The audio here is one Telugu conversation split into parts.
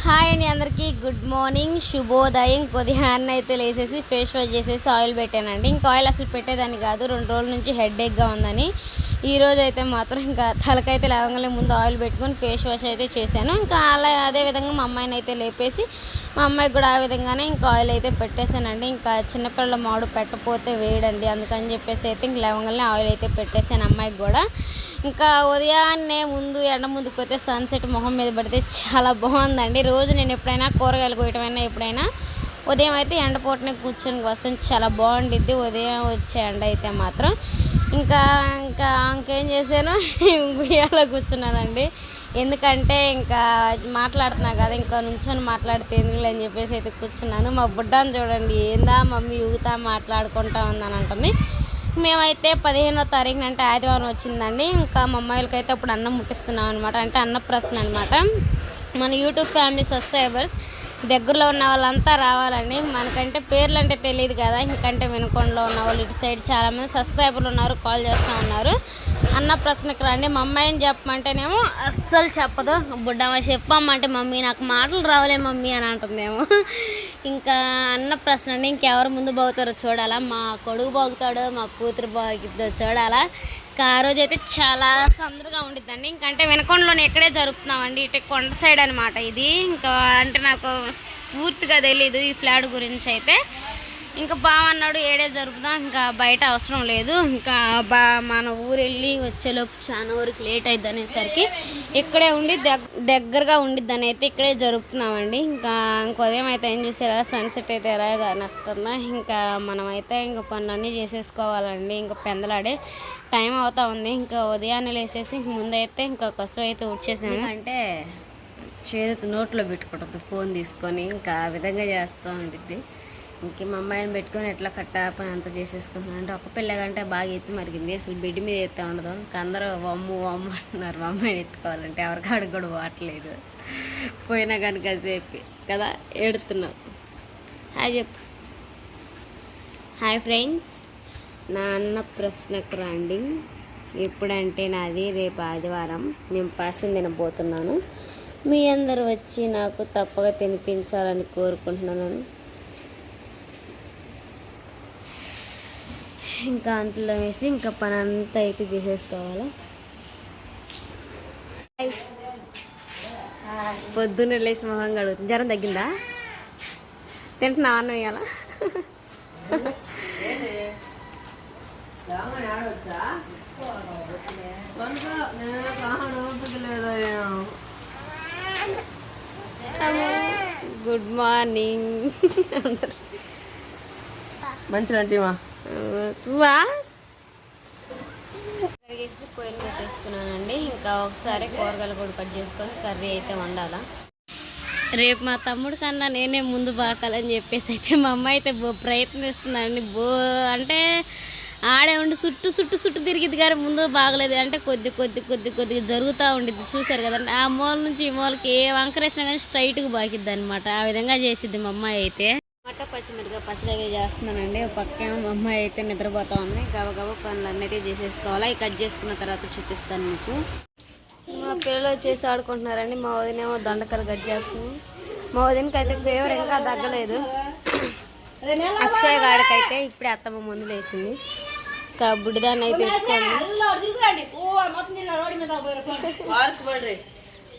హాయ్ అండి అందరికీ. గుడ్ మార్నింగ్ శుభోదయం. కొద్దిగా అయితే లేసేసి ఫేస్ వాష్ చేసేసి ఆయిల్ పెట్టానండి. ఇంకా ఆయిల్ అసలు పెట్టేదాన్ని కాదు. రెండు రోజుల నుంచి హెడ్ఏక్గా ఉందని. ఈ రోజు అయితే మాత్రం ఇంకా తలకైతే లేవగానే ముందు ఆయిల్ పెట్టుకొని ఫేస్ వాష్ అయితే చేశాను. ఇంకా అలా అదే విధంగా మా అమ్మాయిని అయితే లేపేసి మా అమ్మాయికి కూడా ఆ విధంగానే ఇంకా ఆయిల్ అయితే పెట్టేశానండి. ఇంకా చిన్నపిల్లల మాడు పెట్టపోతే వేయడండి అందుకని చెప్పేసి అయితే ఇంక లవంగల్ని ఆయిల్ అయితే పెట్టేశాను అమ్మాయికి కూడా. ఇంకా ఉదయాన్నే ముందు ఎండ ముందుకు పోతే సన్సెట్ మొహం మీద పడితే చాలా బాగుందండి. రోజు నేను ఎప్పుడైనా కూరగాయలు కోయటమైనా ఎప్పుడైనా ఉదయం అయితే ఎండపోటనే కూర్చొని వస్తాను. చాలా బాగుండిద్ది ఉదయం వచ్చే ఎండ అయితే మాత్రం. ఇంకా ఇంకా ఇంకేం చేశాను? ఉయ్యాలో కూర్చున్నానండి. ఎందుకంటే ఇంకా మాట్లాడుతున్నా కదా ఇంకా నుంచొని మాట్లాడితే ఎందుకు అని చెప్పేసి అయితే కూర్చున్నాను. మా బుడ్డాను చూడండి ఏందా మమ్మీ ఊగుతా మాట్లాడుకుంటా ఉందని అంటుంది. మేమైతే పదిహేనో తారీఖున అంటే ఆదివారం వచ్చిందండి. ఇంకా మా అమ్మాయిలకి అయితే అప్పుడు అన్నం ముట్టిస్తున్నాం అనమాట అంటే అన్నప్రసన అనమాట మన యూట్యూబ్ ఫ్యామిలీ సబ్స్క్రైబర్స్ దగ్గరలో ఉన్న వాళ్ళంతా రావాలండి. మనకంటే పేర్లు అంటే తెలియదు కదా ఇంకంటే వెనుకొండలో ఉన్న వాళ్ళు ఇటు సైడ్ చాలామంది సబ్స్క్రైబర్లు ఉన్నారు కాల్ చేస్తూ ఉన్నారు. అన్న ప్రశ్నకు రండి. మా అమ్మాయిని చెప్పమంటేనేమో అస్సలు చెప్పదు. బుడ్డమ్మ చెప్పమ్మంటే మమ్మీ నాకు మాటలు రావలే మమ్మీ అని అంటుందేమో. ఇంకా అన్న ప్రశ్న అండి ఇంకెవరు ముందు బాగుతారో చూడాలా. మా కొడుకు బాగుతాడో మా కూతురు బాగుతుందో చూడాలా. ఇంకా ఆ రోజు అయితే చాలా తొందరగా ఉండిద్దండి. ఇంకంటే వెనకొండలోనే ఎక్కడే జరుపుతున్నామండి. ఇటు కొండ సైడ్ అనమాట ఇది. ఇంకా అంటే నాకు పూర్తిగా తెలీదు ఈ ఫ్లాట్ గురించి అయితే. ఇంకా బావన్నాడు ఏడే జరుపుదాం ఇంకా బయట అవసరం లేదు. ఇంకా బా మన ఊరు వెళ్ళి వచ్చేలోపు చాలా వరకు లేట్ అయింది అనేసరికి ఇక్కడే ఉండి దగ్ దగ్గరగా ఉండిద్దని అయితే ఇక్కడే జరుపుతున్నామండి. ఇంకా ఇంకో ఉదయం అయితే ఏం చూసారా సన్సెట్ అయితే ఎలాగా వస్తుందా ఇంకా మనమైతే ఇంకా పనులన్నీ చేసేసుకోవాలండి. ఇంకా పెందలాడే టైం అవుతా ఉంది. ఇంకా ఉదయాన్నే లేసేసి ముందైతే ఇంకా కసు అయితే వచ్చేసాము అంటే చేతి నోట్లో పెట్టుకుంటుంది ఫోన్ తీసుకొని ఇంకా ఆ విధంగా చేస్తూ ఉండిద్ది. ఇంకే మా అమ్మాయిని పెట్టుకొని ఎట్లా కట్ట పని అంతా చేసేసుకుంటున్నాను. అంటే ఒక పిల్లగంటే బాగా ఎత్తి మరిగింది. అసలు బెడ్ మీద ఎత్తే ఉండదు. ఇంకా అందరూ వమ్ము వమ్ము అంటున్నారు. మా అమ్మాయిని ఎత్తుకోవాలంటే ఎవరికాడికి కూడా వాటలేదు. పోయినా కనుక చెప్పి కదా ఏడుతున్నావు హాయ్ చెప్పు. Hi friends. నా అన్న ప్రశ్నకు రండి. ఎప్పుడంటే నాది రేపు ఆదివారం. నేను పాసం తినబోతున్నాను. మీ అందరు వచ్చి నాకు తప్పగా తినిపించాలని కోరుకుంటున్నాను. ఇంకా అంతలో వేసి ఇంకా పని అంతా అయితే చేసేసుకోవాలి? పొద్దున్న లేచి మొహం కడుగుతుంది. జ్వరం తగ్గిందా? తింటున్నా అన్నం ఇవాళ గుడ్ మార్నింగ్. మంచిగా అంటీమా కడిగేసి పొయ్యిని పెట్టేసుకున్నానండి. ఇంకా ఒకసారి కూరగాయలు కూడా కట్ చేసుకొని కర్రీ అయితే వండాలా. రేపు మా తమ్ముడు కన్నా నేనే ముందు బాకాలని చెప్పేసి అయితే మా అమ్మ అయితే బో ప్రయత్నిస్తుందండి. బో అంటే ఆడే ఉండి చుట్టూ చుట్టూ చుట్టూ తిరిగిద్ది కానీ ముందు బాగలేదు. అంటే కొద్ది కొద్ది కొద్ది కొద్దిగా జరుగుతూ ఉండిద్ది. చూసారు కదండి. ఆ మూల నుంచి ఈ మూలకి ఏ వంకరేసినా కానీ స్ట్రైట్గా బాకిద్ది అనమాట ఆ విధంగా చేసిద్ది మా అమ్మాయి అయితే. పచ్చిమిరపకాయ పచ్చడి అయితే చేస్తున్నానండి ఒక మా అమ్మాయి అయితే నిద్రపోతా ఉంది. గబగబ పనులు అన్నీ చేసేసుకోవాలి? అవి కట్ చేసుకున్న తర్వాత చూపిస్తాను మీకు. మా పిల్లలు వచ్చేసి ఆడుకుంటున్నారండి. మా వదినేమో దొండకాయలు కట్ చేస్తుంది. మా వదినకి అయితే ఫేవర్ ఇంకా తగ్గలేదు. అక్షయ గాడికైతే ఇప్పుడే అత్తమ్మ ముందు వేసింది ఇంకా బుడ్డిదాన్ని అయితే తెచ్చుకోండి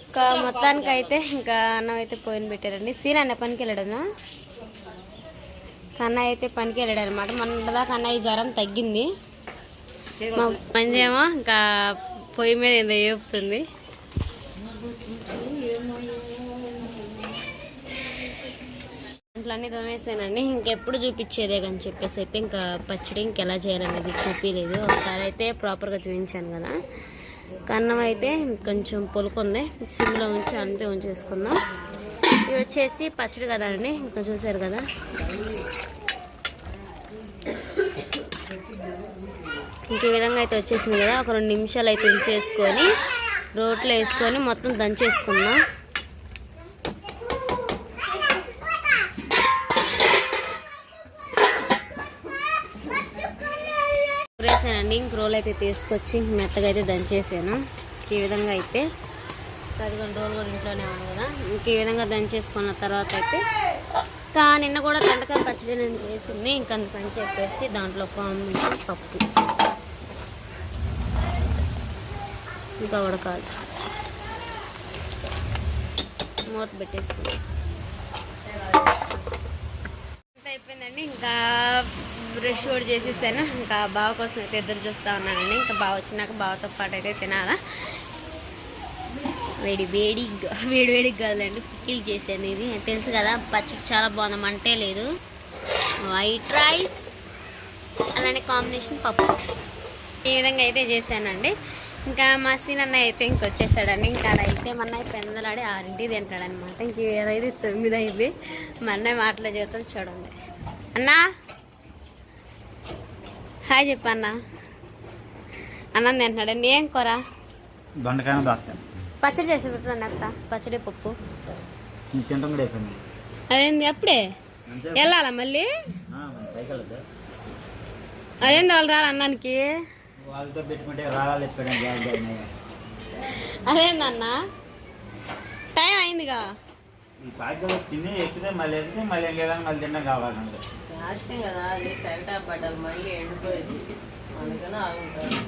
ఇంకా మొత్తానికి అయితే ఇంకా అన్నం అయితే పోయిన పెట్టారండి. సీన్ అన్న పనికి వెళ్ళడము? కన్నయ్య అయితే పనికి వెళ్ళాడు అనమాట మొన్న దాకా అన్నయ్య జ్వరం తగ్గింది. మా మంజేమో ఇంకా పొయ్యి మీద ఏందో ఏపుతుంది. ఇంట్లోనే తోమేసానండి ఇంకెప్పుడు చూపించేదే కానీ చెప్పేసి అయితే ఇంకా పచ్చడి ఇంకెలా చేయాలనేది చూపించలేదు ఒకసారి అయితే ప్రాపర్గా చూపించాను కదా. కన్నం అయితే కొంచెం పొలుకుంది. సిమ్లో ఉంచి అంతే ఉంచేసుకుందాం. ఇది వచ్చేసి పచ్చడి కదా అండి ఇంకా చూసారు కదా? ఇంక ఈ విధంగా అయితే వచ్చేసింది కదా. ఒక రెండు నిమిషాలు అయితే ఉంచేసుకొని రోట్లో వేసుకొని మొత్తం దంచేసుకుందాం. వేసానండి ఇంక రోల్ అయితే తీసుకొచ్చి మెత్తగా అయితే దంచేసాను. ఈ విధంగా అయితే పదిహేను రోజులు కూడా ఇంట్లోనే ఉంది కదా. ఇంక ఈ విధంగా దంచేసుకున్న తర్వాత అయితే ఇంకా నిన్న కూడా దొండకాయ పచ్చడి నేను వేసింది ఇంకా అందుకని చెప్పేసి దాంట్లో కాంబినేషన్ పప్పు. ఇంకా ఉడకాలి మూత పెట్టేసుకుంది అంతా అయిపోయిందండి. ఇంకా బ్రష్ కూడా చేసేసాను. ఇంకా బావ కోసం అయితే ఎదురు చూస్తూ ఉన్నానండి. ఇంకా బావ వచ్చినాక బావతో పాటు అయితే తినాలా. వేడి వేడి వేడి వేడి కాదండి పిక్కిల్ చేసాను ఇది. తెలుసు కదా పచ్చడి చాలా బాగుంది. మంటే లేదు. వైట్ రైస్ అలానే కాంబినేషన్ పప్పు. ఈ విధంగా అయితే చేశానండి. ఇంకా మా సీనన్న అయితే ఇంకొచ్చేసాడండి ఇంకా అయితే మా పెందలాడి ఆరింటి తింటాడనమాట ఇంక ఏదైతే తొమ్మిది అయింది మా అన్నయ్య మాటలో చేస్తాం చూడండి. అన్నా! హాయ్ చెప్పన్నా అన్న. తింటాడండి ఏం కూర? దొండకాయ దోసకాయ పచ్చడి చేసి పెట్టండి అత్త పచ్చడి పప్పు. అదేంది అప్పుడే? వెళ్ళాలా మళ్ళీ? అదేంది వాళ్ళు రాలి అన్నానికి? వాళ్ళతో పెట్టుకుంటే రాగాలు ఎత్తుకోవడం జాగ్రత్త అదేందన్న టైం అయిందిగా. ఈ పాకలు తిని ఎక్కితే మళ్ళీ ఎక్కితే మళ్ళీ ఇంకేదైనా మళ్ళీ తిన్నా కావాలంటే. లాస్టే కదా అది పడ్డాలి మళ్ళీ ఎండిపోయింది. అందుకని ఆగుంటారు.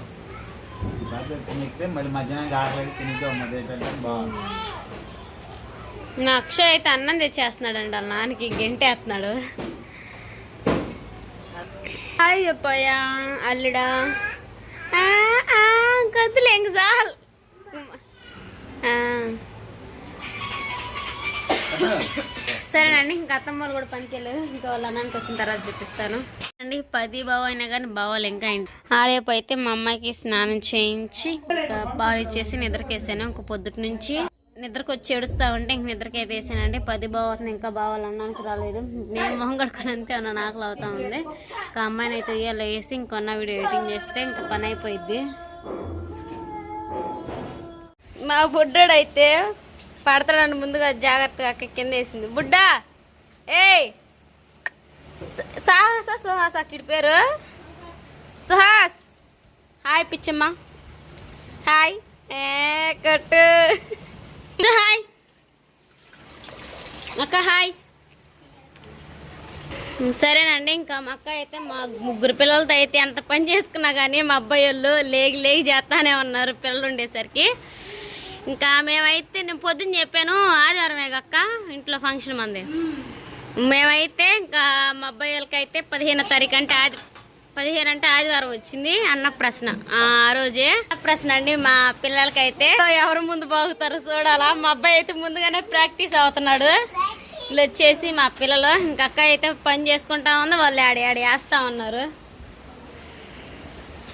మళ్ళీ మధ్యాహ్నం బాగుంది నా అక్షయ్ అయితే అన్నం తెచ్చేస్తున్నాడండి వాళ్ళ నాన్నకి గెంటేస్తున్నాడు. హాయ్ చెప్పయ్యా అల్లుడా. ఆ, ఆ, ఇంక చాలు సరేనండి ఇంకా అత్తమ్మ వాళ్ళు కూడా పనికి వెళ్ళారు. ఇంకా వాళ్ళ అన్నానికి వచ్చిన తర్వాత చూపిస్తాను. అండి పది బావ అయినా కానీ బావాలు ఇంకా ఆ ఆరేపు అయితే మా అమ్మాయికి స్నానం చేయించి ఇంకా పాలు ఇచ్చేసి నిద్రకేసాను. ఇంక పొద్దుటి నుంచి నిద్రకు వచ్చి ఏడుస్తా ఉంటే ఇంక నిద్రకి అయితే వేసానండి. పది బావ ఇంకా బావాలన్నానికి రాలేదు. నేను మొహం కడుకొని అంతే అన్న నాకులు అవుతా ఉంది. ఇంకా అమ్మాయిని అయితే ఇవాళ వేసి ఇంకొన్న వీడియో ఎడిటింగ్ చేస్తే ఇంకా పని అయిపోయింది మా బుడ్డోడైతే పడతాడని ముందుగా జాగ్రత్తగా అక్క కింద వేసింది. బుడ్డా! ఏయ్! సాహస సుహాస్ అక్కడి పేరు? సుహాస్. హాయ్ పిచ్చమ్మ. హాయ్ ఏ కట్టు. హాయ్ అక్క హాయ్ సరేనండి ఇంకా మా అక్క అయితే మా ముగ్గురు పిల్లలతో అయితే ఎంత పని చేసుకున్నా కానీ మా అబ్బాయి వాళ్ళు లేగి లేగి చేస్తానే ఉన్నారు పిల్లలు ఉండేసరికి. ఇంకా మేమైతే నేను పొద్దున్న చెప్పాను ఆదివారమే అక్క? ఇంట్లో ఫంక్షన్ మంది. మేమైతే ఇంకా మా అబ్బాయి వాళ్ళకి అయితే పదిహేనో తారీఖు అంటే ఆది పదిహేను అంటే ఆదివారం వచ్చింది అన్న ప్రశ్న. ఆ రోజే ప్రశ్న అండి మా పిల్లలకైతే. ఎవరు ముందు బాగుతారో చూడాలా? మా అబ్బాయి అయితే ముందుగానే ప్రాక్టీస్ అవుతున్నాడు. వీళ్ళు వచ్చేసి మా పిల్లలు ఇంకా అక్క అయితే పని చేసుకుంటా ఉంది వాళ్ళు ఆడి ఆడి వేస్తా ఉన్నారు.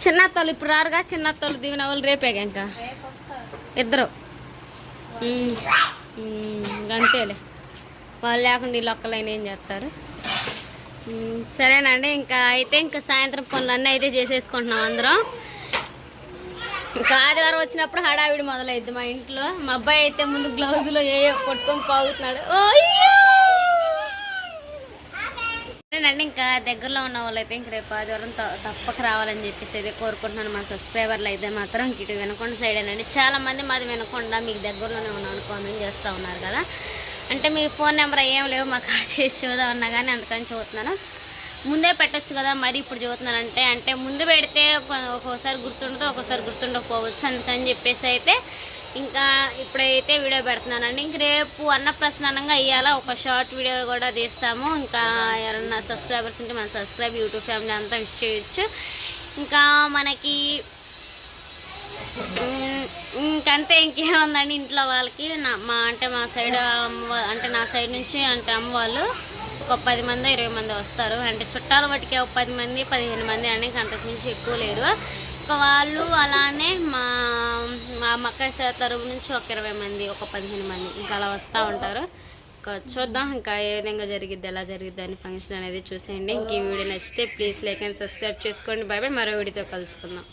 చిన్నత్తలు ఇప్పుడు రారుగా? చిన్నత్తలు దిగిన వాళ్ళు రేపే ఇంకా ఇద్దరు. అంతేలే. వాళ్ళు లేకుండా వీళ్ళు లొక్కలైన ఏం చేస్తారు? సరేనండి. ఇంకా అయితే ఇంకా సాయంత్రం పనులన్నీ అయితే చేసేసుకుంటున్నాం అందరం. ఇంకా ఆదివారం వచ్చినప్పుడు హడావిడి మొదలైద్ది మా ఇంట్లో. మా అబ్బాయి అయితే ముందు గ్లౌజులో ఏ కొట్టుకొని పాగుతున్నాడు. సరేనండి. ఇంకా దగ్గరలో ఉన్న వాళ్ళైతే ఇంక రేపు ఆదివారం తప్పక రావాలని చెప్పేసి అయితే కోరుకుంటున్నాను మా సబ్స్క్రైబర్లు అయితే మాత్రం. ఇటు వినకొండ సైడ్ అండి చాలామంది మాది వినకుండా. మీకు దగ్గరలోనే ఉన్నాను. కామెంట్ చేస్తూ ఉన్నారు కదా. అంటే మీ ఫోన్ నెంబర్ ఏం లేవు మాకు కాల్ చేసి చూద్దాం అన్నా కానీ అందుకని చూస్తున్నాను ముందే పెట్టచ్చు కదా మరి ఇప్పుడు చూస్తున్నానంటే అంటే ముందు పెడితే ఒక్కోసారి గుర్తుండదు ఒక్కోసారి గుర్తుండకపోవచ్చు అందుకని చెప్పేసి అయితే ఇంకా ఇప్పుడైతే వీడియో పెడుతున్నానండి. ఇంక రేపు అన్నప్రసన్నంగా ఇవాళ ఒక షార్ట్ వీడియో కూడా తీస్తాము. ఇంకా ఎవరన్నా సబ్స్క్రైబర్స్ ఉంటే మన సబ్స్క్రైబ్ యూట్యూబ్ ఫ్యామిలీ అంతా విష్ చేయొచ్చు. ఇంకా మనకి ఇంకంతే ఇంకేముందండి ఇంట్లో వాళ్ళకి? నా మా అంటే మా సైడ్ అమ్మ అంటే నా సైడ్ నుంచి అంటే అమ్మ వాళ్ళు ఒక పది మంది ఇరవై మంది వస్తారు. అంటే చుట్టాల బట్టికి ఒక పది మంది పదిహేను మంది అని అంతకు మించి ఎక్కువ లేరు. ఇంకా వాళ్ళు అలానే మా మా మక్క తరపు నుంచి ఒక ఇరవై మంది ఒక పదిహేను మంది ఇంకా అలా వస్తూ ఉంటారు. ఇంకా చూద్దాం ఇంకా ఏ విధంగా జరిగిద్ది ఎలా జరిగిద్ది అని ఫంక్షన్ అనేది చూసేయండి. ఇంక ఈ వీడియో నచ్చితే ప్లీజ్ లైక్ అండ్ సబ్స్క్రైబ్ చేసుకోండి. Bye bye. మరో వీడియోతో కలుసుకుందాం.